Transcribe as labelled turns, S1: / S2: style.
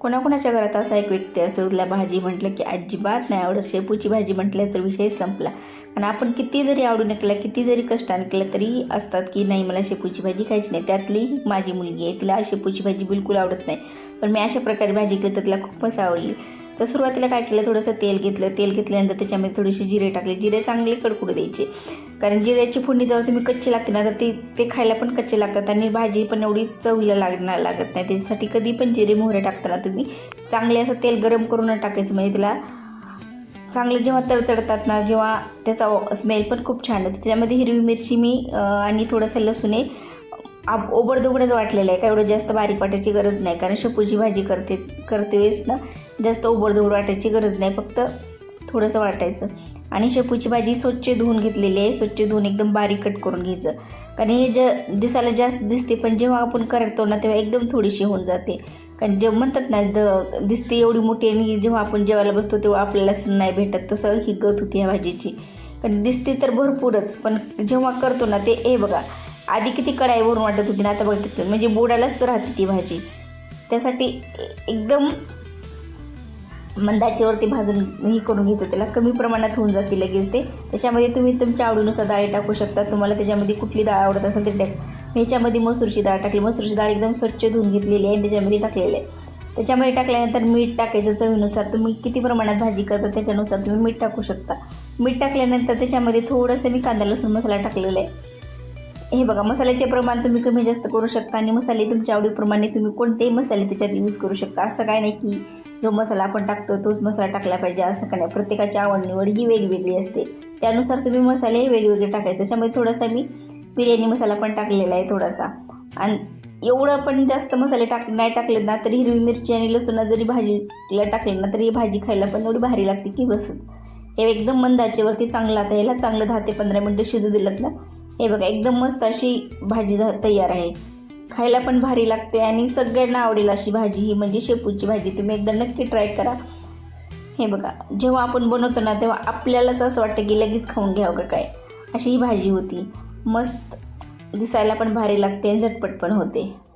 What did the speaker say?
S1: कोणाकोणाच्या घरात असा एक व्यक्ती असतो तिला भाजी म्हटलं की अजिबात नाही आवडत शेपूची भाजी म्हटलं तर विषय संपला. कारण आपण किती जरी आवडून केलं किती जरी कष्टाने केलं तरी असतात की नाही मला शेपूची भाजी खायची नाही. त्यातली माझी मुलगी आहे तिला शेपूची भाजी बिलकुल आवडत नाही. पण मी अशा प्रकारे भाजी केली तर तिला खूपच आवडली. तर सुरुवातीला काय केलं थोडंसं तेल घेतलं. तेल घेतल्यानंतर त्याच्यामध्ये थोडेसे जिरे टाकले. जिरे चांगले कडकडू द्यायचे. कारण जिऱ्याची फोडणी जेव्हा तुम्ही कच्ची लागते ना तर ते ते खायला पण कच्चे लागतात आणि भाजी पण एवढी चवीला लागणार लागत नाही. त्याच्यासाठी कधी पण जिरे मोहरे टाकताना तुम्ही चांगले असं तेल गरम करून टाकायचं. म्हणजे तिला चांगले जेव्हा तडतडतात ना जेव्हा त्याचा स्मेल पण खूप छान होतो त्याच्यामध्ये हिरवी मिरची मी आणि थोडंसं लसूण आहे. आप ओबडधोबडच वाटलेलं आहे. का एवढं जास्त बारीक वाटायची गरज नाही. कारण शेपूची भाजी करते करते वेळेस ना जास्त ओबडधोबड वाटायची गरज नाही. फक्त थोडंसं वाटायचं. आणि शेपूची भाजी स्वच्छ धुवून घेतलेली आहे. स्वच्छ धुवून एकदम बारीक कट करून घ्यायचं. कारण हे ज दिसायला जास्त दिसते पण जेव्हा आपण करतो ना तेव्हा एकदम थोडीशी होऊन जाते. कारण जे म्हणतात ना द दिसते एवढी मोठी आणि जेव्हा आपण जेवायला बसतो तेव्हा आपल्याला नाही भेटत. तसं ही गत होती ह्या भाजीची. कारण दिसते तर भरपूरच पण जेव्हा करतो ना ते ए बघा आधी किती कढाईवरून वाटत होती ना आता बघा किती. म्हणजे बुडायलाच राहते ती भाजी. त्यासाठी एकदम मंदाचीवरती भाजून हे करून घ्यायचं त्याला कमी प्रमाणात होऊन जाते लगेच ते. त्याच्यामध्ये तुम्ही तुमच्या आवडीनुसार डाळी टाकू शकता. तुम्हाला त्याच्यामध्ये कुठली डाळ आवडत असेल ते टाक ह्याच्यामध्ये मसूरची डाळ टाकली. मसूरची डाळ एकदम स्वच्छ धुवून घेतलेली आहे आणि त्याच्यामध्ये टाकलेली आहे. त्याच्यामध्ये टाकल्यानंतर मीठ टाकायचं चवीनुसार. तुम्ही किती प्रमाणात भाजी करता त्याच्यानुसार तुम्ही मीठ टाकू शकता. मीठ टाकल्यानंतर त्याच्यामध्ये थोडंसं मी कांदा लसूण मसाला टाकलेला आहे. हे बघा मसाल्याचे प्रमाण तुम्ही कमी जास्त करू शकता आणि मसाले तुमच्या आवडीप्रमाणे तुम्ही कोणतेही मसाले त्याच्यात यूज करू शकता. असं काय नाही की जो मसाला आपण टाकतो तोच मसाला टाकला पाहिजे असं काय नाही प्रत्येकाची आवड निवड ही वेगवेगळी असते. त्यानुसार तुम्ही मसाले वेगवेगळे टाकायचे. त्याच्यामध्ये थोडासा मी बिर्याणी मसाला पण टाकलेला आहे थोडासा. आणि एवढं पण जास्त मसाले टाक नाही टाकले ना तरी हिरवी मिरची आणि लसूण जरी भाजीला टाकले ना तरी ही भाजी खायला पण एवढी भारी लागते की बसत हे एकदम मंदाचेवरती चांगलं आता याला चांगलं दहा ते पंधरा मिनटं शिजू दिलं ना. हे बघा एकदम मस्त अशी भाजी झा तयार आहे. खायला पण भारी लागते आणि सगळ्यांना आवडेल अशी भाजी. ही म्हणजे शेपूची भाजी. तुम्ही एकदा नक्की ट्राय करा. हे बघा जेव्हा आपण बनवतो ना तेव्हा आपल्यालाच असं वाटतं की लगेच खाऊन घ्यावं का काय? अशी ही भाजी होती. मस्त दिसायला पण भारी लागते आणि झटपट पण होते.